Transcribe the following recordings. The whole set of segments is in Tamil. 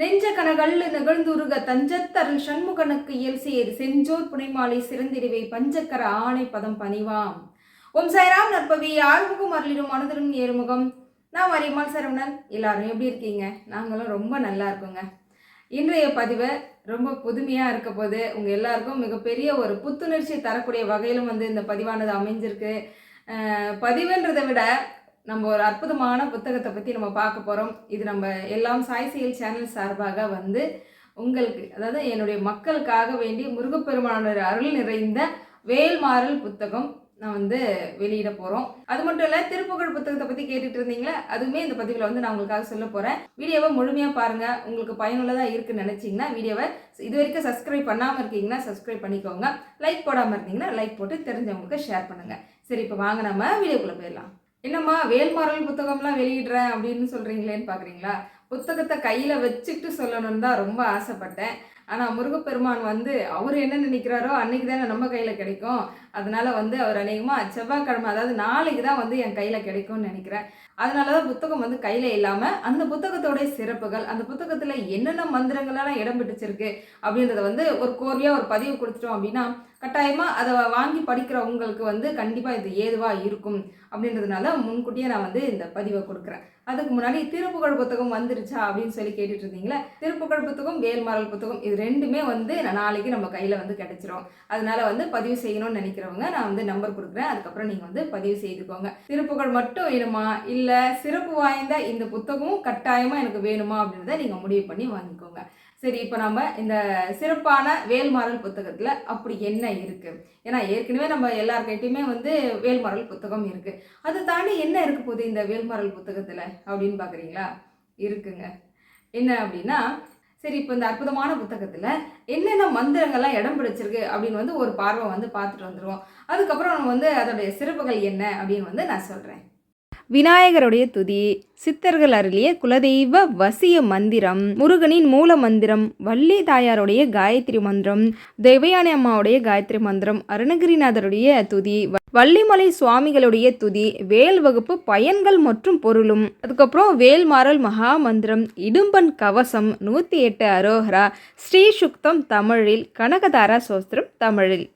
நெஞ்ச கனகல்லு நிகழ்ந்துருக தஞ்சத்தருள் சண்முகனுக்கு இயல் சேர் செஞ்சோர் புனைமாலை சிறந்திடுவை பஞ்சக்கர ஆணை பதம் பணிவாம். ஓம் சாய்ராம் நற்பவி ஆறுமுகம் அருளிடும் மனதிலும் ஏறுமுகம். நான் வரியம்மாள் சரவணன். எல்லாரும் எப்படி இருக்கீங்க? நாங்களும் ரொம்ப நல்லா இருக்கோங்க. இன்றைய பதிவு ரொம்ப புதுமையாக இருக்க போது உங்கள் எல்லாருக்கும் மிகப்பெரிய ஒரு புத்துணர்ச்சி தரக்கூடிய வகையிலும் வந்து இந்த பதிவானது அமைஞ்சிருக்கு. பதிவுன்றதை விட நம்ம ஒரு அற்புதமான புத்தகத்தை பற்றி நம்ம பார்க்க போகிறோம் இது நம்ம எல்லாம் சாய் செயல் சேனல் சார்பாக வந்து உங்களுக்கு அதாவது என்னுடைய மக்களுக்காக வேண்டி முருகப்பெருமானோட அருள் நிறைந்த வேல்மாறல் புத்தகம் நான் வந்து வெளியிட போகிறோம் அது மட்டும் இல்லை திருப்புகழ் புத்தகத்தை பற்றி கேட்டுட்டு இருந்தீங்களா அதுவுமே இந்த பதிவில் வந்து நான் உங்களுக்காக சொல்ல போகிறேன் வீடியோவை முழுமையாக பாருங்கள் உங்களுக்கு பயனுள்ளதாக இருக்குன்னு நினச்சிங்கன்னா வீடியோவை இது வரைக்கும் சப்ஸ்கிரைப் பண்ணாமல் இருக்கீங்கன்னா சப்ஸ்கிரைப் பண்ணிக்கோங்க. லைக் போடாமல் இருந்தீங்கன்னா லைக் போட்டு தெரிஞ்சவங்களுக்கு ஷேர் பண்ணுங்கள் சரி இப்போ வாங்க நம்ம வீடியோக்குள்ளே போயிடலாம். என்னம்மா வேல்மாரல் புத்தகம்லாம் வெளியிடுறேன் அப்படின்னு சொல்கிறீங்களேன்னு பார்க்குறீங்களா புத்தகத்தை கையில் வச்சுக்கிட்டு சொல்லணும்னு தான் ரொம்ப ஆசைப்பட்டேன். ஆனால் முருகப்பெருமான் வந்து அவர் என்ன நினைக்கிறாரோ அன்னைக்கு தானே நம்ம கையில் கிடைக்கும். அதனால வந்து அவர் அநேகமாக செவ்வாய்க்கிழமை அதாவது நாளைக்கு தான் வந்து என் கையில் கிடைக்கும்னு நினைக்கிறேன். அதனால தான் புத்தகம் வந்து கையில் இல்லாமல் அந்த புத்தகத்தோடைய சிறப்புகள் அந்த புத்தகத்தில் என்னென்ன மந்திரங்களெல்லாம் இடம் பிடிச்சிருக்கு அப்படின்றத வந்து ஒரு கோர்வையாக ஒரு பதிவு கொடுத்துட்டோம் அப்படின்னா கட்டாயமாக அதை வாங்கி படிக்கிற உங்களுக்கு வந்து கண்டிப்பாக இது ஏதுவாக இருக்கும் அப்படின்றதுனால முன்கூட்டியே நான் வந்து இந்த பதிவை கொடுக்குறேன். அதுக்கு முன்னாடி திருப்புகழ் புத்தகம் வந்துருச்சா அப்படின்னு சொல்லி கேட்டுட்டு இருந்தீங்களே திருப்புகழ் புத்தகம் வேல்மாறல் புத்தகம் இது ரெண்டுமே வந்து நான் நாளைக்கு நம்ம கையில் வந்து கிடைச்சிரும். அதனால வந்து பதிவு செய்யணும்னு நினைக்கிறவங்க நான் வந்து நம்பர் கொடுக்குறேன். அதுக்கப்புறம் நீங்கள் வந்து பதிவு செய்துக்கோங்க. திருப்புகழ் மட்டும் வேணுமா? இல்லை சிறப்பு வாய்ந்த இந்த புத்தகமும் கட்டாயமாக எனக்கு வேணுமா அப்படின்றத நீங்கள் முடிவு பண்ணி வாங்கிக்கோங்க. சரி இப்போ நம்ம இந்த சிறப்பான வேல்மாறல் புத்தகத்தில் அப்படி என்ன இருக்குது ஏன்னா ஏற்கனவே நம்ம எல்லார்கிட்டையுமே வந்து வேல்மாறல் புத்தகம் இருக்குது அதை தாண்டி என்ன இருக்க போகுது இந்த வேல்மாறல் புத்தகத்தில் அப்படின்னு பார்க்குறீங்களா இருக்குங்க. என்ன அப்படின்னா சரி இப்போ இந்த அற்புதமான புத்தகத்தில் என்னென்ன மந்திரங்கள்லாம் இடம் பிடிச்சிருக்கு அப்படின்னு வந்து ஒரு பார்வை வந்து பார்த்துட்டு வந்துடுவோம் அதுக்கப்புறம் நம்ம வந்து அதோடைய சிறப்புகள் என்ன அப்படின்னு வந்து நான் சொல்கிறேன் விநாயகருடைய துதி சித்தர்கள் அருளிய குலதெய்வ வசிய மந்திரம் முருகனின் மூல மந்திரம் வள்ளி தாயாருடைய காயத்ரி மந்திரம் தேவயானி அம்மாவுடைய காயத்ரி மந்திரம் அருணகிரிநாதருடைய துதி வ- வள்ளிமலை சுவாமிகளுடைய துதி வேல் வகுப்பு பயன்கள் மற்றும் பொருளும். அதுக்கப்புறம் வேல்மாறல் மகா மந்திரம் இடும்பன் கவசம் நூற்றி எட்டு அரோஹரா ஸ்ரீ சுக்தம் தமிழில் கனகதாரா சோஸ்திரம் தமிழில்.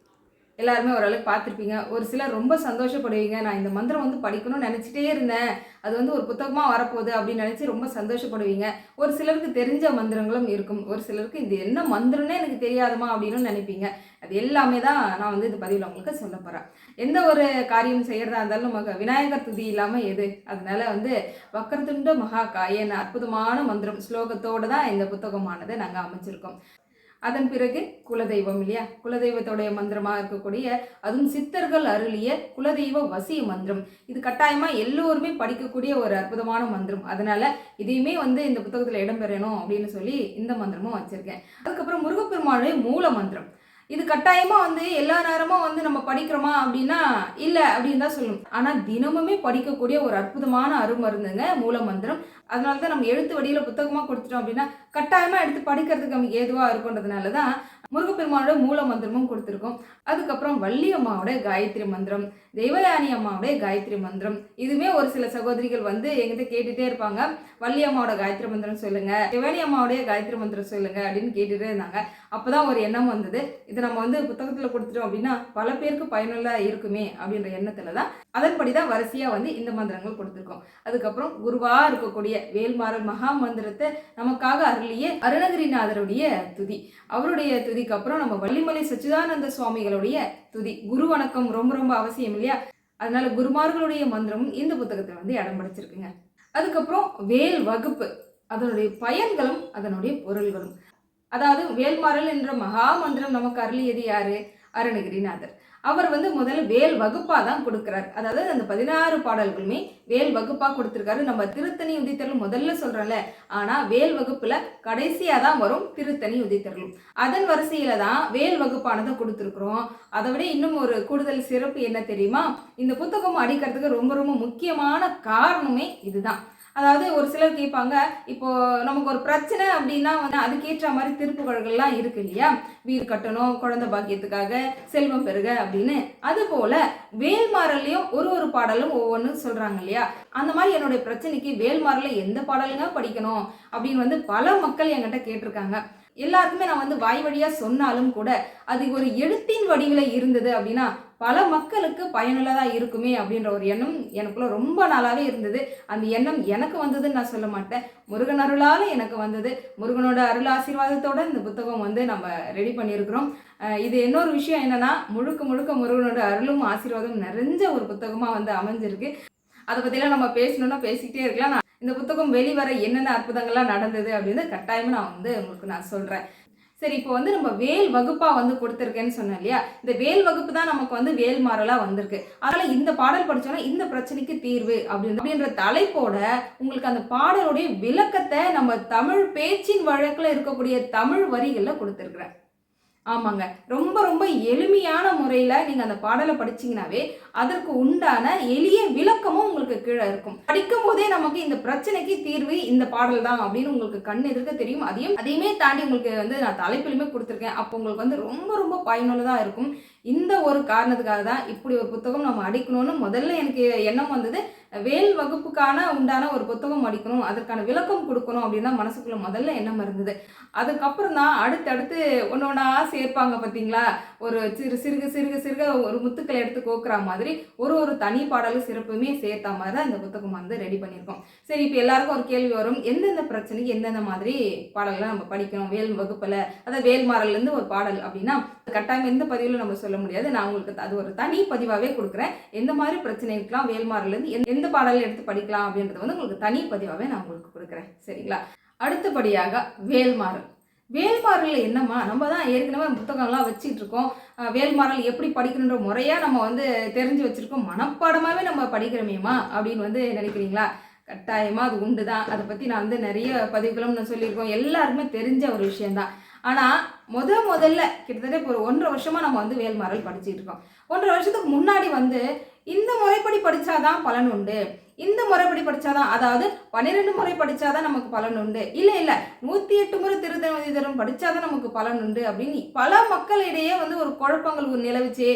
எல்லாருமே ஓரளவுக்கு பார்த்துருப்பீங்க. ஒரு சிலர் ரொம்ப சந்தோஷப்படுவீங்க. நான் இந்த மந்திரம் வந்து படிக்கணும்னு நினச்சிட்டே இருந்தேன். அது வந்து ஒரு புத்தகமாக வரப்போகுது அப்படின்னு நினச்சி ரொம்ப சந்தோஷப்படுவீங்க. ஒரு சிலருக்கு தெரிஞ்ச மந்திரங்களும் இருக்கும். ஒரு சிலருக்கு இது என்ன மந்திரம்னே எனக்கு தெரியாதுமா அப்படின்னு நினைப்பீங்க. அது எல்லாமே தான் நான் வந்து இந்த பதிவில் உங்களுக்கு சொல்ல போகிறேன் எந்த ஒரு காரியம் செய்கிறதா இருந்தாலும் நமக்கு விநாயகர் துதி இல்லாமல் எது? அதனால வந்து வக்கரத்துண்ட மகா காயன் அற்புதமான மந்திரம் ஸ்லோகத்தோடு தான் இந்த புத்தகமானது நாங்கள் அமைச்சிருக்கோம். அதன் பிறகு குலதெய்வம் இல்லையா? குலதெய்வத்தோடைய மந்திரமாக இருக்கக்கூடிய அதுவும் சித்தர்கள் அருளிய குலதெய்வ வசிய மந்திரம். இது கட்டாயமாக எல்லோருமே படிக்கக்கூடிய ஒரு அற்புதமான மந்திரம். அதனால இதையுமே வந்து இந்த புத்தகத்தில் இடம்பெறணும் அப்படின்னு சொல்லி இந்த மந்திரமும் வச்சுருக்கேன். அதுக்கப்புறம் முருகப்பெருமானுடைய மூல மந்திரம். இது கட்டாயமாக வந்து எல்லா நேரமும் வந்து நம்ம படிக்கிறோமா அப்படின்னா இல்லை அப்படின்னு தான் சொல்லணும் ஆனால் தினமுமே படிக்கக்கூடிய ஒரு அற்புதமான அருமருந்துங்க மூல மந்திரம். அதனால தான் நம்ம எழுத்து வடியில் புத்தகமாக கொடுத்துட்டோம் அப்படின்னா கட்டாயமாக எடுத்து படிக்கிறதுக்கு நமக்கு ஏதுவாக இருக்குன்றதுனால தான் முருகப்பெருமானோட மூல மந்திரமும் கொடுத்துருக்கோம். அதுக்கப்புறம் வள்ளி அம்மாவோட காயத்ரி மந்திரம் தெய்வயானி அம்மாவோட காயத்ரி மந்திரம். இதுவுமே ஒரு சில சகோதரிகள் வந்து எங்கிட்ட கேட்டுட்டே இருப்பாங்க. வள்ளி அம்மாவோட காயத்ரி மந்திரம் சொல்லுங்கள் சிவனி அம்மாவுடைய காயத்ரி மந்திரம் சொல்லுங்கள் அப்படின்னு கேட்டுட்டே இருந்தாங்க. அப்போ தான் ஒரு எண்ணம் வந்தது. இது நம்ம வந்து புத்தகத்தில் கொடுத்துட்டோம் அப்படின்னா பல பேருக்கு பயனுள்ள இருக்குமே அப்படின்ற எண்ணத்தில் தான் அதன்படி தான் வரிசையாக வந்து இந்த மந்திரங்கள் கொடுத்துருக்கோம். அதுக்கப்புறம் குருவாக இருக்கக்கூடிய வேல்மாறல் மகா மந்திரத்தை நமக்காக அருளிய அருணகிரிநாதருடைய துதி. அவருடைய துதிக்கு அப்புறம் நம்ம வள்ளிமலை சச்சிதானந்த சுவாமிகளுடைய துதி. குரு வணக்கம் ரொம்ப ரொம்ப அவசியம் இல்லையா? அதனால குருமார்களுடைய மந்திரமும் இந்த புத்தகத்தில் வந்து இடம் பிடிச்சிருக்குங்க. அதுக்கப்புறம் வேல் வகுப்பு. அதனுடைய பயன்களும் அதனுடைய பொருள்களும். அதாவது வேல்மாறல் என்ற மகா மந்திரம் நமக்கு அருளியது யாரு? அருணகிரிநாதர். அவர் வந்து முதல்ல வேல் வகுப்பாக தான் கொடுக்குறாரு. அதாவது அந்த பதினாறு பாடல்களுமே வேல் வகுப்பாக கொடுத்துருக்காரு. நம்ம திருத்தணி உதித்தரல் முதல்ல சொல்றோம்ல. ஆனால் வேல் வகுப்பில் கடைசியாக தான் வரும் திருத்தணி உதித்தரலும் அதன் வரிசையில் தான் வேல் வகுப்பானதை கொடுத்துருக்குறோம். அதை விட இன்னும் ஒரு கூடுதல் சிறப்பு என்ன தெரியுமா? இந்த புத்தகம் அடிக்கிறதுக்கு ரொம்ப ரொம்ப முக்கியமான காரணமே இதுதான். அதாவது ஒரு சிலர் கேட்பாங்க இப்போ நமக்கு ஒரு பிரச்சனை அப்படின்னா வந்து அதுக்கேற்ற மாதிரி திருப்புகழ்கள்லாம் இருக்கு இல்லையா? வீடு கட்டணும் குழந்தை பாக்கியத்துக்காக செல்வம் பெருக அப்படின்னு. அது போல வேல்மாறல்லையும் ஒரு ஒரு பாடலும் ஒவ்வொன்றும் சொல்றாங்க இல்லையா? அந்த மாதிரி என்னுடைய பிரச்சனைக்கு வேல்மாறல எந்த பாடலுங்க படிக்கணும் அப்படின்னு வந்து பல மக்கள் என்கிட்ட கேட்டிருக்காங்க. எல்லாருக்குமே நான் வந்து வாய் வழியா சொன்னாலும் கூட அது ஒரு எழுத்தின் வடிவில் இருந்தது அப்படின்னா பல மக்களுக்கு பயனுள்ளதாக இருக்குமே அப்படின்ற ஒரு எண்ணம் எனக்குள்ள ரொம்ப நாளாகவே இருந்தது. அந்த எண்ணம் எனக்கு வந்ததுன்னு நான் சொல்ல மாட்டேன். முருகன் அருளால் எனக்கு வந்தது. முருகனோட அருள் ஆசீர்வாதத்தோடு இந்த புத்தகம் வந்து நம்ம ரெடி பண்ணியிருக்கிறோம். இது இன்னொரு விஷயம் என்னன்னா முழுக்க முழுக்க முருகனோட அருளும் ஆசீர்வாதம் நிறைஞ்ச ஒரு புத்தகமாக வந்து அமைஞ்சிருக்கு. அதை பற்றிலாம் நம்ம பேசணும்னா பேசிக்கிட்டே இருக்கலாம். நான் இந்த புத்தகம் வெளிவர என்னென்ன அற்புதங்கள்லாம் நடந்தது அப்படின்னு கட்டாயமாக நான் வந்து உங்களுக்கு நான் சொல்கிறேன் சரி இப்போ வந்து நம்ம வேல் வகுப்பாக வந்து கொடுத்துருக்கேன்னு சொன்னோம் இல்லையா? இந்த வேல் வகுப்பு தான் நமக்கு வந்து வேல் மாறலாக வந்திருக்கு. அதனால் இந்த பாடல் படிச்சோன்னா இந்த பிரச்சனைக்கு தீர்வு அப்படின்னு அப்படின்ற தலைப்போட உங்களுக்கு அந்த பாடலுடைய விளக்கத்தை நம்ம தமிழ் பேச்சின் வழக்கில் இருக்கக்கூடிய தமிழ் வரிகளில் கொடுத்துருக்குறேன். ஆமாங்க. ரொம்ப ரொம்ப எளிமையான முறையில் நீங்கள் அந்த பாடலை படிச்சீங்கன்னாவே அதற்கு உண்டான எளிய விளக்கமும் உங்களுக்கு கீழே இருக்கும். படிக்கும் போதே நமக்கு இந்த பிரச்சனைக்கு தீர்வு இந்த பாடல் தான் அப்படின்னு உங்களுக்கு கண் எதிர்க்க தெரியும். அதையும் அதையுமே தாண்டி உங்களுக்கு வந்து நான் தலைப்பிலுமே கொடுத்துருக்கேன். அப்போ உங்களுக்கு வந்து ரொம்ப ரொம்ப பயனுள்ளதாக இருக்கும். இந்த ஒரு காரணத்துக்காக தான் இப்படி ஒரு புத்தகம் நம்ம அடிக்கணும்னு முதல்ல எனக்கு எண்ணம் வந்தது. வேல் வகுப்புக்கான உண்டான ஒரு புத்தகம் அடிக்கணும் அதற்கான விளக்கம் கொடுக்கணும் அப்படின்னு தான் மனசுக்குள்ள முதல்ல எண்ணம் இருந்தது. அதுக்கப்புறம் தான் அடுத்தடுத்து ஒன்று ஒன்றா சேர்ப்பாங்க பார்த்தீங்களா ஒரு சிறு சிறுக சிறுக சிறுக ஒரு முத்துக்களை எடுத்து கோக்குற மாதிரி ஒரு ஒரு தனி பாடலும் சிறப்புமே சேர்த்த மாதிரி தான் இந்த புத்தகம் வந்து ரெடி பண்ணியிருக்கோம். சரி இப்போ எல்லாருக்கும் ஒரு கேள்வி வரும். எந்தெந்த பிரச்சனைக்கு எந்தெந்த மாதிரி பாடல்களை நம்ம படிக்கணும்? வேல் வகுப்பில் அதாவது வேல்மாறல்லேருந்து ஒரு பாடல் அப்படின்னா கட்டாயம் எந்த பதிவில் நம்ம சொல்ல முடியாது. நான் உங்களுக்கு அது ஒரு தனி பதிவாகவே கொடுக்குறேன். எந்த மாதிரி பிரச்சனைக்கெல்லாம் வேல்மாறல்லேருந்து எந்த- எந்த பாடல் எடுத்து படிக்கலாம் அப்படின்றது வந்து உங்களுக்கு தனி பதிவாகவே நான் உங்களுக்கு கொடுக்குறேன். சரிங்களா? அடுத்தபடியாக வேல்மாறல். வேல்மாறல் என்னம்மா? நம்ம தான் ஏற்கனவே புத்தகங்கள்லாம் வச்சிட்டு இருக்கோம் வேல்மாறல் எப்படி படிக்கணுன்ற முறையாக நம்ம வந்து தெரிஞ்சு வச்சுருக்கோம். மனப்பாடமாகவே நம்ம படிக்கிறோமேம்மா அப்படின்னு வந்து நினைக்கிறீங்களா? கட்டாயமாக அது உண்டு தான் அதை பற்றி நான் வந்து நிறைய பதிவுகளும் நான் சொல்லியிருக்கோம். எல்லாருக்குமே தெரிஞ்ச ஒரு விஷயந்தான் ஆனால் முத முதல்ல கிட்டத்தட்ட இப்போ ஒரு ஒன்றரை வருஷமாக நம்ம வந்து வேல்மாறல் படிச்சுட்டு இருக்கோம் ஒன்றரை வருஷத்துக்கு முன்னாடி வந்து இந்த முறைப்படி படித்தாதான் பலன் உண்டு. இந்த முறைப்படி படித்தாதான் அதாவது பன்னிரெண்டு முறை படித்தாதான் நமக்கு பலன் உண்டு. இல்லை இல்லை நூற்றி எட்டு முறை திருத்தணி படித்தாதான் நமக்கு பலன் உண்டு அப்படின்னு பல மக்களிடையே வந்து ஒரு குழப்பங்கள் ஒரு நிலவுச்சு.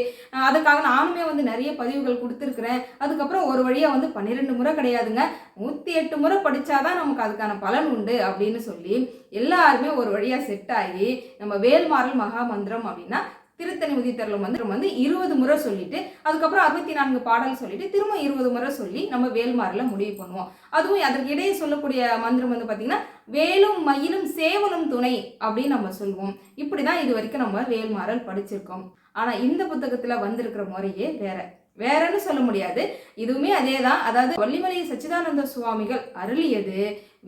அதுக்காக நானுமே வந்து நிறைய பதிவுகள் கொடுத்துருக்குறேன். அதுக்கப்புறம் ஒரு வழியாக வந்து பன்னிரெண்டு முறை கிடையாதுங்க. நூற்றி எட்டு முறை படித்தாதான் நமக்கு அதுக்கான பலன் உண்டு அப்படின்னு சொல்லி எல்லாருமே ஒரு வழியாக செட் ஆகி நம்ம வேல்மாறல் மகா மந்திரம் அப்படின்னா திருத்தணி உதித்தரல மந்திரம் வந்து இருபது முறை சொல்லிட்டு அதுக்கப்புறம் அறுபத்தி நான்கு பாடல் சொல்லிட்டு திரும்ப இருபது முறை சொல்லி நம்ம வேல்மாறல முடிவு பண்ணுவோம். அதுவும் அதற்கு இடையே சொல்லக்கூடிய மந்திரம் வந்து பார்த்தீங்கன்னா வேலும் மயிலும் சேவலும் துணை அப்படின்னு நம்ம சொல்லுவோம். இப்படி தான் இது வரைக்கும் நம்ம வேல்மாறல் படிச்சிருக்கோம். ஆனால் இந்த புத்தகத்தில் வந்திருக்கிற முறையே வேற. வேறன்னு சொல்ல முடியாது. இதுவுமே அதே தான் அதாவது வள்ளிமலை சச்சிதானந்த சுவாமிகள் அருளியது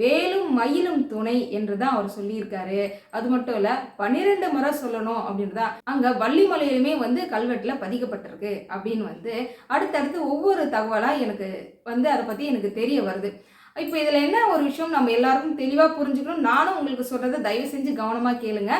வேலும் மயிலும் துணை என்று தான் அவர் சொல்லியிருக்காரு. அது மட்டும் இல்ல பன்னிரெண்டு முறை சொல்லணும் அப்படின்றதா அங்க வள்ளிமலையிலுமே வந்து கல்வெட்டுல பதிக்கப்பட்டிருக்கு அப்படின்னு வந்து அடுத்தடுத்து ஒவ்வொரு தகவலா எனக்கு வந்து அதை பத்தி எனக்கு தெரிய வருது. இப்போ இதில் என்ன ஒரு விஷயம் நம்ம எல்லாருக்கும் தெளிவாக புரிஞ்சுக்கணும்? நானும் உங்களுக்கு சொல்கிறத தயவு செஞ்சு கவனமாக கேளுங்க.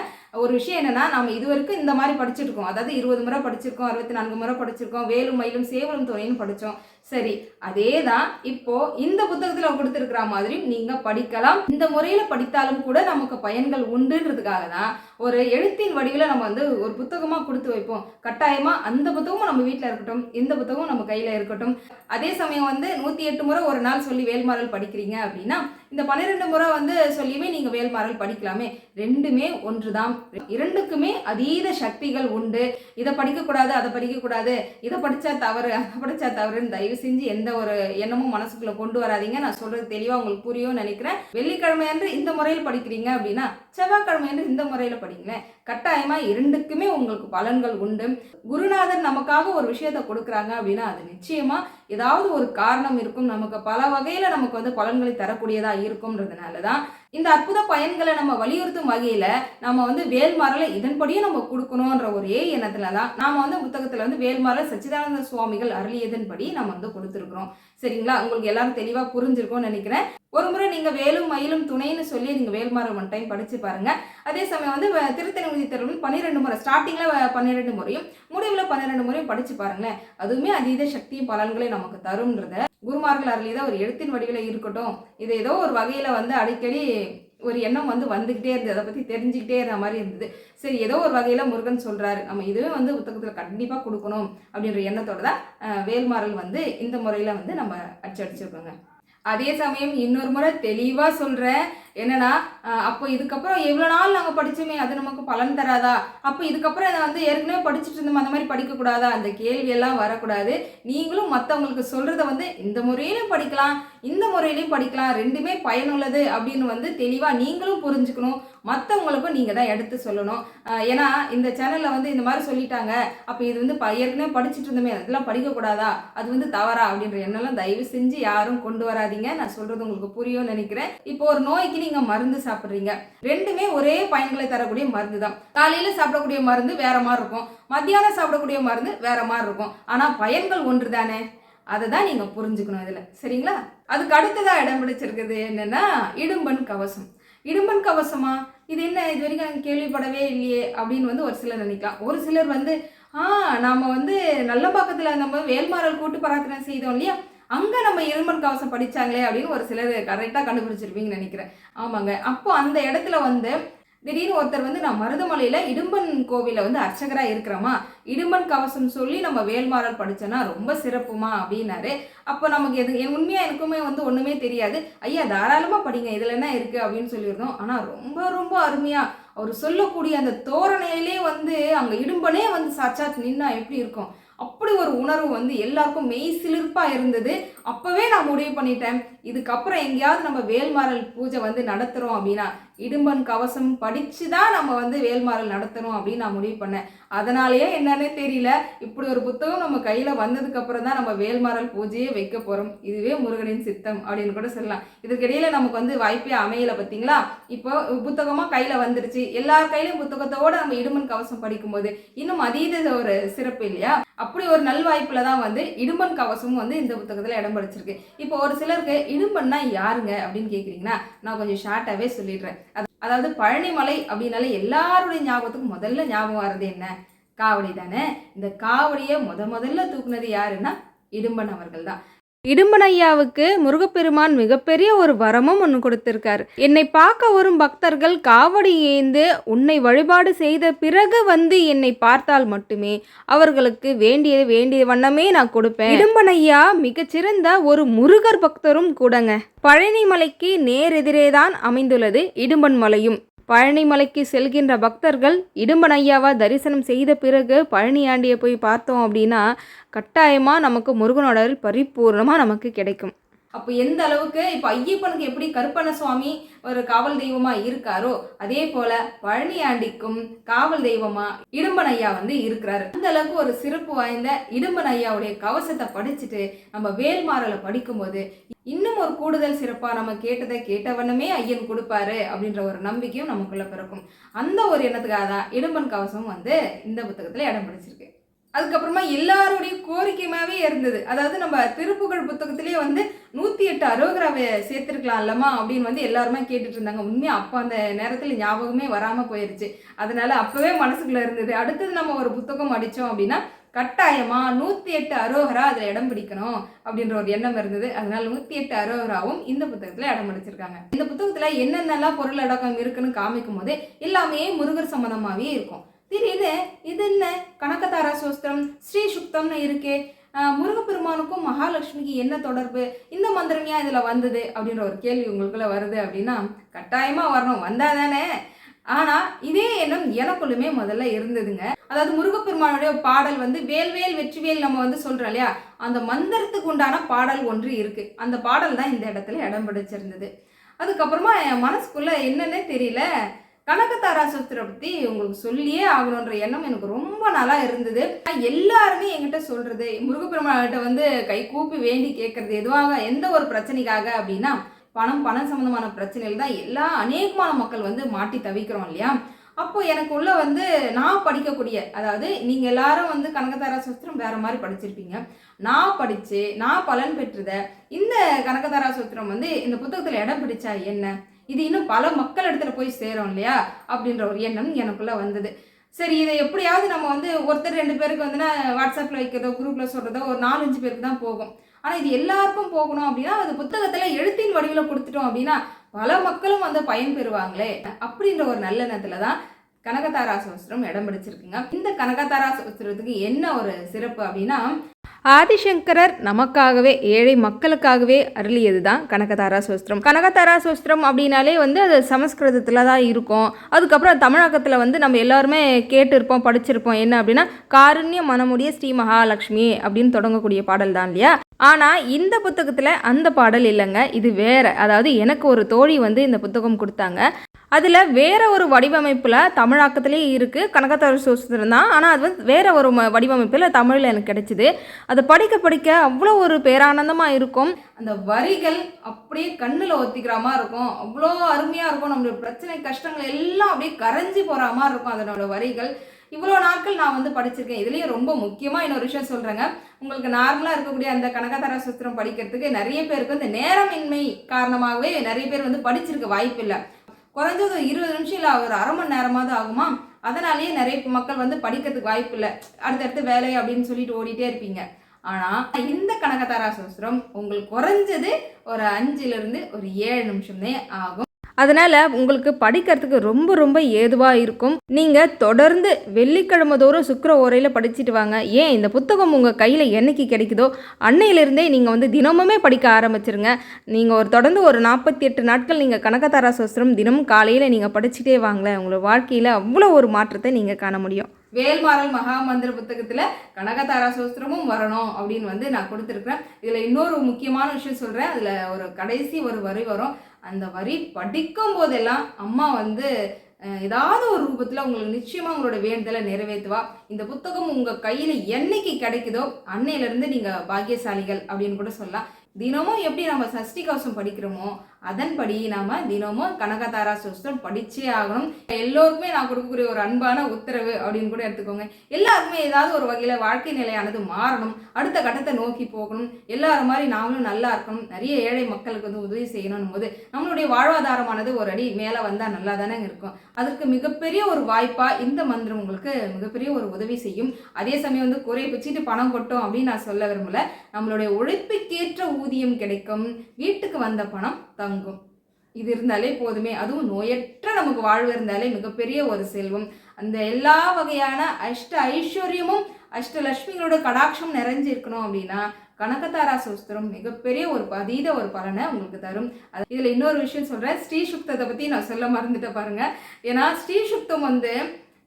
ஒரு விஷயம் என்னென்னா நம்ம இது வரைக்கும் இந்த மாதிரி படிச்சிருக்கோம். அதாவது இருபது முறை படிச்சிருக்கோம் அறுபத்தி நான்கு முறை படிச்சிருக்கோம். வேலும் மயிலும் சேவலும் துணைன்னு படித்தோம் சரி அதே தான் இப்போ இந்த புத்தகத்தில் கொடுத்துருக்கிற மாதிரி நீங்க படிக்கலாம். இந்த முறையில படித்தாலும் கூட நமக்கு பயன்கள் உண்டுன்றதுக்காக தான் ஒரு எழுத்தின் வடிவில் நம்ம வந்து ஒரு புத்தகமாக கொடுத்து வைப்போம். கட்டாயமாக அந்த புத்தகமும் நம்ம வீட்டில் இருக்கட்டும் இந்த புத்தகமும் நம்ம கையில் இருக்கட்டும். அதே சமயம் வந்து நூற்றி எட்டு முறை ஒரு நாள் சொல்லி வேல்மாறல் படிக்கிறீங்க அப்படின்னா இந்த பன்னிரெண்டு முறை வந்து சொல்லியுமே நீங்கள் வேல்மாறல் படிக்கலாமே. ரெண்டுமே ஒன்று தான் இரண்டுக்குமே அதீத சக்திகள் உண்டு. இதை படிக்கக்கூடாது அதை படிக்கக்கூடாது. இதை படித்தா தவறு அதை படித்தா தவறுன்னு தயவு செஞ்சு எந்த ஒரு எண்ணமும் மனசுக்குள்ளே கொண்டு வராதீங்க. நான் சொல்கிறது தெளிவாக உங்களுக்கு புரியும் நினைக்கிறேன். வெள்ளிக்கிழமை என்று இந்த முறையில் படிக்கிறீங்க அப்படின்னா செவ்வாய்க்கிழமை என்று இந்த முறையில் படிங்களேன். கட்டாயமாக இரண்டுக்குமே உங்களுக்கு பலன்கள் உண்டு. குருநாதர் நமக்காக ஒரு விஷயத்தை கொடுக்குறாங்க அப்படின்னா அது நிச்சயமாக ஏதாவது ஒரு காரணம் இருக்கும். நமக்கு பல வகையில் நமக்கு வந்து பலன்களை தரக்கூடியதாக இருக்கும்ன்றதுனால தான் இந்த அற்புத பயன்களை நம்ம வலியுறுத்தும் வகையில நம்ம வந்து வேல்மாரலை இதன்படியும் நம்ம கொடுக்கணுன்ற ஒரே எண்ணத்துல தான் நாம வந்து புத்தகத்துல வந்து வேல்மாறல் சச்சிதானந்த சுவாமிகள் அருளியதன்படி நம்ம வந்து கொடுத்துருக்குறோம். சரிங்களா? உங்களுக்கு எல்லாரும் தெளிவா புரிஞ்சிருக்கும்னு நினைக்கிறேன். ஒரு முறை நீங்கள் வேலும் மயிலும் துணைன்னு சொல்லி நீங்கள் வேல்மாரல் ஒன் டைம் படித்து பாருங்கள் அதே சமயம் வந்து வ- திருத்தணி பன்னிரெண்டு முறை ஸ்டார்டிங்கில் பன்னிரெண்டு முறையும் முடிவில் பன்னிரெண்டு முறையும் படித்து பாருங்களேன். அதுவுமே அதீத சக்தியும் பலன்களையும் நமக்கு தரும்ன்றத குருமார்கள் அருளியதை ஒரு எழுத்தின் வடிவில் இருக்கட்டும். இது ஏதோ ஒரு வகையில் வந்து அடிக்கடி ஒரு எண்ணம் வந்து வந்துக்கிட்டே இருந்தது. அதை பற்றி தெரிஞ்சுக்கிட்டே இருந்த மாதிரி இருந்தது. சரி ஏதோ ஒரு வகையில் முருகன் சொல்கிறாரு நம்ம இதுவே வந்து புத்தகத்தில் கண்டிப்பாக கொடுக்கணும் அப்படின்ற எண்ணத்தோடு தான் வேல்மாறல் வந்து இந்த முறையில் வந்து நம்ம அச்சடிச்சிருக்கோங்க. அதே சமயம் இன்னொரு முறை தெளிவாக சொல்கிறேன் என்னன்னா அப்போ இதுக்கப்புறம் எவ்வளோ நாள் நாங்கள் படித்தோமே அது நமக்கு பலன் தராதா? அப்போ இதுக்கப்புறம் இதை வந்து ஏற்கனவே படிச்சுட்டு இருந்தோம் அந்த மாதிரி படிக்கக்கூடாதா? அந்த கேள்வியெல்லாம் வரக்கூடாது. நீங்களும் மற்றவங்களுக்கு சொல்கிறத வந்து இந்த முறையிலும் படிக்கலாம். இந்த முறையிலையும் படிக்கலாம். ரெண்டுமே பயனுள்ளது அப்படின்னு வந்து தெளிவாக நீங்களும் புரிஞ்சுக்கணும். மற்றவங்களுக்கும் நீங்கள் தான் எடுத்து சொல்லணும். ஏன்னா இந்த சேனலில் வந்து இந்த மாதிரி சொல்லிட்டாங்க. அப்போ இது வந்து ப- ஏற்கனவே படிச்சுட்டு இருந்தோமே அதெல்லாம் படிக்கக்கூடாதா அது வந்து தவறா அப்படின்ற எண்ணெல்லாம் தயவு செஞ்சு யாரும் கொண்டு வராதீங்க. நான் சொல்கிறது உங்களுக்கு புரியும்னு நினைக்கிறேன். இப்போ ஒரு நோய்க்கு நீங்கள் மருந்து சாப்பிட்றீங்க. ரெண்டுமே ஒரே பயன்களை தரக்கூடிய மருந்து தான். காலையில் சாப்பிடக்கூடிய மருந்து வேற மாதிரி இருக்கும். மத்தியானம் சாப்பிடக்கூடிய மருந்து வேற மாதிரி இருக்கும். ஆனால் பயன்கள் ஒன்று தானே? அதை தான் நீங்கள் புரிஞ்சுக்கணும் இதில். சரிங்களா? அதுக்கு அடுத்ததாக இடம் பிடிச்சிருக்குது என்னென்னா இடும்பன் கவசம். இடும்பன் கவசமா? இது என்ன? இது வரைக்கும் எனக்கு கேள்விப்படவே இல்லையே அப்படின்னு வந்து ஒரு சிலர் நினைக்கலாம். ஒரு சிலர் வந்து ஆ நாம வந்து நல்ல பக்கத்தில் நம்ம வேல்மாறல் கூட்டு பிரார்த்தனை செய்தோம் இல்லையா? அங்கே நம்ம இரும்பன் கவசம் படிச்சாங்களே அப்படின்னு ஒரு சிலர் கரெக்டாக கண்டுபிடிச்சிருப்பீங்கன்னு நினைக்கிறேன். ஆமாங்க. அப்போ அந்த இடத்துல வந்து திடீர்னு ஒருத்தர் வந்து நான் மருதமலையில் இடும்பன் கோவிலில் வந்து அர்ச்சகராக இருக்கிறோமா? இடும்பன் கவசம் சொல்லி நம்ம வேல்மாறல் படித்தோன்னா ரொம்ப சிறப்புமா அப்படின்னாரு. அப்போ நமக்கு எது என் உண்மையாக எனக்குமே வந்து ஒன்றுமே தெரியாது. ஐயா தாராளமாக படிங்க இதில் என்ன இருக்குது அப்படின்னு சொல்லியிருந்தோம். ஆனால் ரொம்ப ரொம்ப அருமையாக அவர் சொல்லக்கூடிய அந்த தோரணையிலே வந்து அங்கே இடும்பனே வந்து சாட்சாத் நின்னா எப்படி இருக்கும்? அப்படி ஒரு உணர்வு வந்து எல்லாருக்கும் மெய் சிலிர்ப்பாக இருந்தது. அப்போவே நான் முடிவு பண்ணிட்டேன். இதுக்கப்புறம் எங்கேயாவது நம்ம வேல்மாறல் பூஜை வந்து நடத்துகிறோம் அப்படின்னா இடும்பன் கவசம் படித்து தான் நம்ம வந்து வேல்மாறல் நடத்தணும் அப்படின்னு நான் முடிவு பண்ணேன். அதனாலேயே என்னன்னே தெரியல. இப்படி ஒரு புத்தகம் நம்ம கையில் வந்ததுக்கப்புறம் தான் நம்ம வேல்மாறல் பூஜையே வைக்க போகிறோம் இதுவே முருகனின் சித்தம் அப்படின்னு கூட சொல்லலாம். இதுக்கிடையில் நமக்கு வந்து வாய்ப்பே அமையலை பார்த்தீங்களா இப்போ புத்தகமாக கையில் வந்துருச்சு. எல்லார் கையிலையும் புத்தகத்தோடு நம்ம இடுமன் கவசம் படிக்கும்போது இன்னும் அதீத ஒரு சிறப்பு இல்லையா? அப்படி ஒரு நல்வாய்ப்பில் தான் வந்து இடும்பன் கவசமும் வந்து இந்த புத்தகத்தில் இடம் படிச்சிருக்கு. இப்போ ஒரு சிலருக்கு இடும்பன்னா யாருங்க அப்படின்னு கேட்குறீங்கன்னா நான் கொஞ்சம் ஷார்ட்டாகவே சொல்லிடுறேன். அதாவது பழனிமலை அப்படின்னாலே எல்லாருடைய ஞாபகத்துக்கும் முதல்ல ஞாபகம் வர்றது என்ன? காவடி தானே. இந்த காவடியை முத முதல்ல தூக்குனது யாருன்னா இடும்பன் அவர்கள் தான் இடும்பனையாவுக்கு முருகப்பெருமான் மிகப்பெரிய ஒரு வரமும் ஒன்று கொடுத்திருக்காரு. என்னை பார்க்க வரும் பக்தர்கள் காவடி ஏந்து உன்னை வழிபாடு செய்த பிறகு வந்து என்னை பார்த்தால் மட்டுமே அவர்களுக்கு வேண்டியது வேண்டிய வண்ணமே நான் கொடுப்பேன். இடும்பனையா மிகச்சிறந்த ஒரு முருகர் பக்தரும் கூடங்க. பழனிமலைக்கு நேரெதிரே தான் அமைந்துள்ளது இடும்பன் மலையும். பழனிமலைக்கு செல்கின்ற பக்தர்கள் இடும்பன் இடும்பனையாவை தரிசனம் செய்த பிறகு பழனியாண்டியை போய் பார்த்தோம் அப்படின்னா கட்டாயமாக நமக்கு முருகனோட பரிபூர்ணமாக நமக்கு கிடைக்கும். அப்போ எந்த அளவுக்கு இப்போ ஐயப்பனுக்கு எப்படி கருப்பண்ண சுவாமி ஒரு காவல் தெய்வமா இருக்காரோ அதே போல பழனியாண்டிக்கும் காவல் தெய்வமா இடும்பன் ஐயா வந்து இருக்கிறாரு. அந்த அளவுக்கு ஒரு சிறப்பு வாய்ந்த இடும்பன் ஐயாவுடைய கவசத்தை படிச்சுட்டு நம்ம வேல்மாறலை படிக்கும்போது இன்னும் ஒரு கூடுதல் சிறப்பாக நம்ம கேட்டதை கேட்டவனுமே ஐயன் கொடுப்பாரு அப்படின்ற ஒரு நம்பிக்கையும் நமக்குள்ளே பிறக்கும். அந்த ஒரு எண்ணத்துக்காக தான் இடும்பன் கவசம் வந்து இந்த புத்தகத்தில் இடம் பிடிச்சிருக்கு. அதுக்கப்புறமா எல்லாருடைய கோரிக்கையுமாவே இருந்தது. அதாவது நம்ம திருப்புகழ் புத்தகத்திலேயே வந்து நூற்றி எட்டு அரோகராவை சேர்த்துருக்கலாம் இல்லம்மா அப்படின்னு வந்து எல்லாருமே கேட்டுட்டு இருந்தாங்க. உண்மையாக அப்போ அந்த நேரத்தில் ஞாபகமே வராமல் போயிடுச்சு அதனால அப்போவே மனசுக்குள்ள இருந்தது. அடுத்தது நம்ம ஒரு புத்தகம் அடித்தோம் அப்படின்னா கட்டாயமா நூற்றி எட்டு அரோகரா அதில் இடம் பிடிக்கணும் அப்படின்ற ஒரு எண்ணம் இருந்தது. அதனால நூற்றி எட்டு அரோகராவும் இந்த புத்தகத்தில் இடம் பிடிச்சிருக்காங்க இந்த புத்தகத்தில் என்னென்னலாம் பொருள் அடக்கம் இருக்குன்னு காமிக்கும் போது எல்லாமே முருகர் சம்மந்தமாகவே இருக்கும். திடீர்னு இது என்ன? கனகதாரா சோஸ்திரம் ஸ்ரீ சுக்தம்னு இருக்கே. முருகப்பெருமானுக்கும் மகாலட்சுமிக்கு என்ன தொடர்பு? இந்த மந்திரம் ஏன் இதில் வந்தது? அப்படின்ற ஒரு கேள்வி உங்களுக்குள்ள வருது அப்படின்னா கட்டாயமாக வரணும். வந்தால் தானே ஆனால் இதே எண்ணம் எனக்குள்ளுமே முதல்ல இருந்ததுங்க. அதாவது முருகப்பெருமானுடைய பாடல் வந்து வேல்வேல் வெற்றிவேல் நம்ம வந்து சொல்கிறோம் இல்லையா? அந்த மந்திரத்துக்கு உண்டான பாடல் ஒன்று இருக்குது அந்த பாடல் தான் இந்த இடத்துல இடம் பிடிச்சிருந்தது. அதுக்கப்புறமா என் மனசுக்குள்ளே என்னன்னே தெரியல. கனகதாரா சூத்திரை பற்றி உங்களுக்கு சொல்லியே ஆகணுன்ற எண்ணம் எனக்கு ரொம்ப நல்லா இருந்தது. எல்லாருமே என்கிட்ட சொல்கிறது முருகப்பெருமாள்கிட்ட வந்து கை கூப்பி வேண்டி கேட்கறது எதுவாக எந்த ஒரு பிரச்சனைக்காக அப்படின்னா பணம் பணம் சம்மந்தமான பிரச்சனையில் தான் எல்லா அநேகமான மக்கள் வந்து மாட்டி தவிக்கிறோம் இல்லையா? அப்போ எனக்குள்ள வந்து நான் படிக்கக்கூடிய அதாவது நீங்கள் எல்லாரும் வந்து கனகதாரா சூத்திரம் வேற மாதிரி படிச்சிருப்பீங்க. நான் படித்து நான் பலன் பெற்றத இந்த கனகதாரா சூத்திரம் வந்து இந்த புத்தகத்தில் இடம் பிடிச்சா என்ன? இது இன்னும் பல மக்கள் இடத்துல போய் சேரும் இல்லையா? அப்படின்ற ஒரு எண்ணம் எனக்குள்ளே வந்தது. சரி இதை எப்படியாவது நம்ம வந்து ஒருத்தர் ரெண்டு பேருக்கு வந்துன்னா வாட்ஸ்அப்பில் வைக்கிறதோ குரூப்பில் சொல்கிறதோ ஒரு நாலஞ்சு பேருக்கு தான் போகும். ஆனால் இது எல்லாருக்கும் போகணும் அப்படின்னா அது புத்தகத்தில் எழுத்தின் வடிவில் கொடுத்துட்டோம் அப்படின்னா பல மக்களும் வந்து பயன்பெறுவாங்களே அப்படின்ற ஒரு நல்லெண்ணத்துல தான் கனகதாரா சோஸ்திரம் இடம் பிடிச்சிருக்குங்க. இந்த கனகதாரா சோஸ்திரத்துக்கு என்ன ஒரு சிறப்பு அப்படின்னா ஆதிசங்கரர் நமக்காகவே ஏழை மக்களுக்காகவே அருளியது தான் கனகதாரா சோஸ்திரம் கனகதாரா சோஸ்திரம் அப்படின்னாலே வந்து அது சமஸ்கிருதத்தில் தான் இருக்கும். அதுக்கப்புறம் தமிழகத்தில் வந்து நம்ம எல்லாருமே கேட்டிருப்போம் படிச்சிருப்போம். என்ன அப்படின்னா காருண்ய மனமுடைய ஸ்ரீ மகாலட்சுமி அப்படின்னு தொடங்கக்கூடிய பாடல் தான் இல்லையா? ஆனால் இந்த புத்தகத்தில் அந்த பாடல் இல்லைங்க. இது வேற. அதாவது எனக்கு ஒரு தோழி வந்து இந்த புத்தகம் கொடுத்தாங்க. அதில் வேற ஒரு வடிவமைப்பில் தமிழாக்கத்திலே இருக்குது கனகதார சோஸ்திரம் தான். ஆனால் அது வந்து வேற ஒரு வடிவமைப்பில் தமிழில் எனக்கு கிடைச்சிது. அதை படிக்க படிக்க அவ்வளோ ஒரு பேரானந்தமாக இருக்கும். அந்த வரிகள் அப்படியே கண்ணில் ஒத்திக்கிற மாதிரி இருக்கும். அவ்வளோ அருமையாக இருக்கும். நம்மளோட பிரச்சனை கஷ்டங்கள் எல்லாம் அப்படியே கரைஞ்சி போகிற மாதிரி இருக்கும் அதனோட வரிகள். இவ்வளோ நாட்கள் நான் வந்து படிச்சிருக்கேன். இதுலேயும் ரொம்ப முக்கியமாக இன்னொரு விஷயம் சொல்கிறேங்க உங்களுக்கு நார்மலாக இருக்கக்கூடிய அந்த கனகதார சுத்திரம் படிக்கிறதுக்கு நிறைய பேருக்கு வந்து நேரமின்மை காரணமாகவே நிறைய பேர் வந்து படிச்சிருக்க வாய்ப்பு இல்லை குறைஞ்சது ஒரு இருபது நிமிஷம் இல்லை ஒரு அரை மணி நேரமாவது ஆகுமா? அதனாலேயே நிறைய மக்கள் வந்து படிக்கிறதுக்கு வாய்ப்பு இல்லை அடுத்தடுத்து வேலை அப்படின்னு சொல்லிட்டு ஓடிட்டே இருப்பீங்க. ஆனால் இந்த கனகதாரா சூஸ்திரம் உங்களுக்கு குறைஞ்சது ஒரு அஞ்சுலேருந்து ஒரு ஏழு நிமிஷமே ஆகும். அதனால் உங்களுக்கு படிக்கிறதுக்கு ரொம்ப ரொம்ப ஏதுவாக இருக்கும். நீங்கள் தொடர்ந்து வெள்ளிக்கிழமை தோறும் சுக்கிர ஓரையில் படிச்சுட்டு வாங்க. ஏன் இந்த புத்தகம் உங்கள் கையில் என்னைக்கு கிடைக்குதோ அன்னையிலிருந்தே நீங்கள் வந்து தினமுமே படிக்க ஆரம்பிச்சிருங்க. நீங்கள் ஒரு தொடர்ந்து ஒரு நாற்பத்தி எட்டு நாட்கள் நீங்கள் கனகதாரா சோஸ்திரம் தினமும் காலையில் நீங்கள் படிச்சுட்டே வாங்களேன். உங்களோட வாழ்க்கையில் அவ்வளோ ஒரு மாற்றத்தை நீங்கள் காண முடியும். வேல்மாறல் மகாமந்திர புத்தகத்தில் புத்தகத்துல கனகதாரா சோஸ்திரமும் வரணும் அப்படின்னு வந்து நான் கொடுத்துருக்கேன் இதில் இன்னொரு முக்கியமான விஷயம் சொல்கிறேன் அதில் ஒரு கடைசி ஒரு வரி வரும். அந்த வரி படிக்கும் போதெல்லாம் அம்மா வந்து ஏதாவது ஒரு ரூபத்தில் உங்களுக்கு நிச்சயமாக உங்களோட வேண்டுதலை நிறைவேற்றுவா. இந்த புத்தகம் உங்கள் கையில் என்னைக்கு கிடைக்குதோ அன்னையிலேருந்து நீங்கள் பாக்கியசாலிகள் அப்படின்னு கூட சொல்லலாம். தினமும் எப்படி நம்ம சஷ்டி கவசம் படிக்கிறோமோ அதன்படி நாம தினமும் கனகதாரா சுஸ்திரம் படிச்சே ஆகணும். எல்லோருக்குமே நான் கொடுக்கக்கூடிய ஒரு அன்பான உத்தரவு அப்படின்னு கூட எடுத்துக்கோங்க. எல்லாருக்குமே ஏதாவது ஒரு வகையில வாழ்க்கை நிலையானது மாறணும். அடுத்த கட்டத்தை நோக்கி போகணும். எல்லாரும் மாதிரி நாமளும் நல்லா இருக்கணும். நிறைய ஏழை மக்களுக்கு வந்து உதவி செய்யணும் போது நம்மளுடைய வாழ்வாதாரமானது ஒரு அடி மேலே வந்தால் நல்லா தானே இருக்கும். அதற்கு மிகப்பெரிய ஒரு வாய்ப்பா இந்த மந்திரம் உங்களுக்கு மிகப்பெரிய ஒரு உதவி செய்யும். அதே சமயம் வந்து குறை பிச்சுட்டு பணம் கொட்டும் அப்படின்னு நான் சொல்ல விரும்பல. நம்மளுடைய உழைப்புக்கேற்ற ஊதியம் கிடைக்கும். வீட்டுக்கு வந்த பணம் தங்கும். இது இருந்தாலே போதுமே. அதுவும் நோயற்ற நமக்கு வாழ்வு இருந்தாலே மிகப்பெரிய ஒரு செல்வம். அந்த எல்லா வகையான அஷ்ட ஐஸ்வர்யமும் அஷ்டலட்சுமிகளோட கடாட்சம் நிறைஞ்சிருக்கணும் அப்படின்னா கனகதாரா சோஸ்திரம் மிகப்பெரிய ஒரு அதீத ஒரு பலனை உங்களுக்கு தரும். அது இதில் இன்னொரு விஷயம் சொல்கிறேன் ஸ்ரீசுக்தத்தை பற்றி நான் சொல்ல மறந்துட்டேன் பாருங்க. ஏன்னா ஸ்ரீசுக்தம் வந்து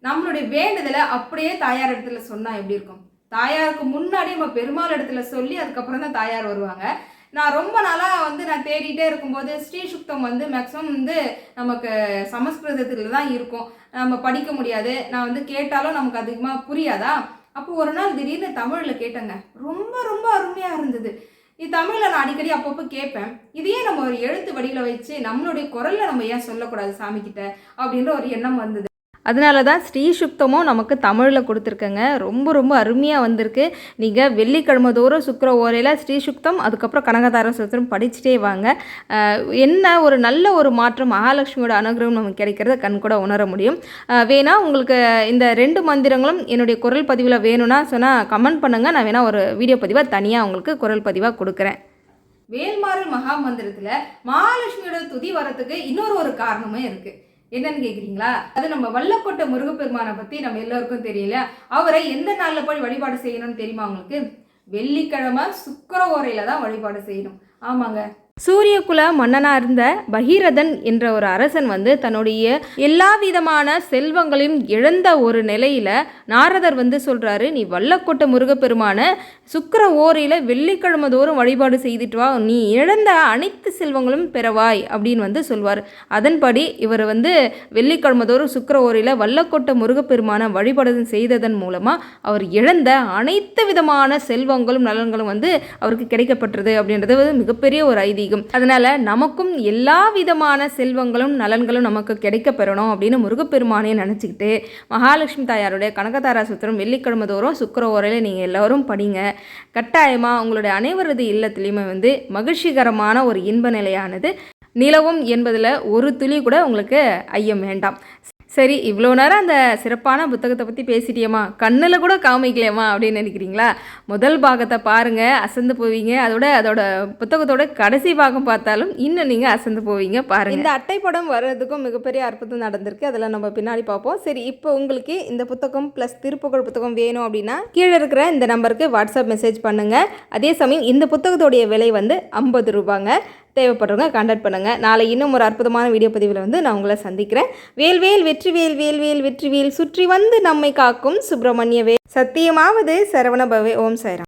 நம்மளுடைய வேண்டுதலை அப்படியே தாயார் இடத்துல சொன்னால் எப்படி இருக்கும்? தாயாருக்கு முன்னாடி நம்ம பெருமாள் இடத்துல சொல்லி அதுக்கப்புறம் தான் தாயார் வருவாங்க. நான் ரொம்ப நாளாக வந்து நான் தேடிட்டே இருக்கும்போது ஸ்ரீசுக்தம் வந்து மேக்ஸிமம் வந்து நமக்கு சமஸ்கிருதத்தில் தான் இருக்கும். நம்ம படிக்க முடியாது. நான் வந்து கேட்டாலும் நமக்கு அதிகமாக புரியாதா? அப்போ ஒரு நாள் திடீர்னு தமிழில் கேட்டேங்க. ரொம்ப ரொம்ப அருமையாக இருந்தது. இது தமிழில் நான் அடிக்கடி அப்பப்போ கேட்பேன். இதையே நம்ம ஒரு எழுத்து வடிவில் வச்சு நம்மளுடைய குரலில் நம்ம ஏன் சொல்லக்கூடாது சாமிக்கிட்ட அப்படின்ற ஒரு எண்ணம் வந்தது. அதனால தான் ஸ்ரீசுக்தமும் நமக்கு தமிழில் கொடுத்துருக்கங்க. ரொம்ப ரொம்ப அருமையாக வந்திருக்கு. நீங்கள் வெள்ளிக்கிழமை தோறும் சுக்கர ஓரையில் ஸ்ரீசுக்தம் அதுக்கப்புறம் கனகதார சுத்திரம் படிச்சுட்டே வாங்க. என்ன ஒரு நல்ல ஒரு மாற்றம் மகாலட்சுமியோட அனுகிரகம் நமக்கு கிடைக்கிறத கண் கூட உணர முடியும். வேணால் வேணா உங்களுக்கு இந்த ரெண்டு மந்திரங்களும் என்னுடைய குரல் பதிவில் வேணும்னா சொன்னால் கமெண்ட் பண்ணுங்கள் நான் வேணால் ஒரு வீடியோ பதிவாக தனியாக உங்களுக்கு குரல் பதிவாக கொடுக்குறேன். வேல்மாறல் மகா மந்திரத்தில் மகாலட்சுமியோட துதி வரத்துக்கு இன்னொரு ஒரு காரணமே இருக்குது என்னன்னு கேக்குறீங்களா? அது நம்ம வல்லக்கோட்டை முருகப்பெருமானை பத்தி நம்ம எல்லாருக்கும் தெரியல. அவரை எந்த நாளில் போய் வழிபாடு செய்யணும்னு தெரியுமா உங்களுக்கு? வெள்ளிக்கிழமை சுக்கர ஓரையில தான் வழிபாடு செய்யணும். ஆமாங்க. சூரியகுல மன்னனாக இருந்த பகீரதன் என்ற ஒரு அரசன் வந்து தன்னுடைய எல்லா விதமான செல்வங்களையும் இழந்த ஒரு நிலையில் நாரதர் வந்து சொல்கிறாரு நீ வல்லக்கோட்டை முருகப்பெருமான சுக்கர ஓரையில் வெள்ளிக்கிழமை தோறும் வழிபாடு செய்துட்டு வா. நீ இழந்த அனைத்து செல்வங்களும் பெறவாய் அப்படின்னு வந்து சொல்வார். அதன்படி இவர் வந்து வெள்ளிக்கிழமை தோறும் சுக்கிர ஓரையில் வல்லக்கோட்டை முருகப்பெருமான வழிபாடு செய்ததன் மூலமாக அவர் இழந்த அனைத்து விதமான செல்வங்களும் நலன்களும் வந்து அவருக்கு கிடைக்கப்பட்டது அப்படின்றது வந்து மிகப்பெரிய ஒரு ஐதீகம். அதனால் நமக்கும் எல்லா விதமான செல்வங்களும் நலன்களும் நமக்கு கிடைக்கப்பெறணும் அப்படின்னு முருகப்பெருமானே நினச்சிக்கிட்டு மகாலட்சுமி தாயாருடைய கனகதாரா சுத்திரம் வெள்ளிக்கிழமை தோறும் சுக்கிர ஓரையில் நீங்கள் எல்லோரும் படிங்க. கட்டாயமாக உங்களுடைய அனைவரது இல்லத்திலையுமே வந்து மகிழ்ச்சிகரமான ஒரு இன்ப நிலையானது. நிலவும் என்பதில் ஒரு துளி கூட உங்களுக்கு ஐயம் வேண்டாம். சரி இவ்வளோ நேரம் அந்த சிறப்பான புத்தகத்தை பற்றி பேசிட்டியம்மா. கண்ணில் கூட காமிக்கலையம்மா அப்படின்னு நினைக்கிறீங்களா? முதல் பாகத்தை பாருங்கள் அசந்து போவீங்க. அதோட அதோட புத்தகத்தோட கடைசி பாகம் பார்த்தாலும் இன்னும் நீங்கள் அசந்து போவீங்க பாருங்கள் இந்த அட்டை படம் வர்றதுக்கும் மிகப்பெரிய அற்புதம் நடந்திருக்கு. அதெல்லாம் நம்ம பின்னாடி பார்ப்போம். சரி இப்போ உங்களுக்கு இந்த புத்தகம் ப்ளஸ் திருப்புகழ் புத்தகம் வேணும் அப்படின்னா கீழே இருக்கிற இந்த நம்பருக்கு வாட்ஸ்அப் மெசேஜ் பண்ணுங்கள் அதே சமயம் இந்த புத்தகத்தோடைய விலை வந்து ஐம்பது ரூபாங்க. தேவைப்படுறவங்க கான்டாக்ட் பண்ணுங்கள் நாளை இன்னும் ஒரு அற்புதமான வீடியோ பதிவில் வந்து நான் உங்களை சந்திக்கிறேன். வேல்வேல் வெற்றிவேல் வேல்வேல் வெற்றிவேல் சுற்றி வந்து நம்மை காக்கும் சுப்பிரமணிய வேல் சத்தியமாவது சரவணபவே ஓம் சாய்ராம்.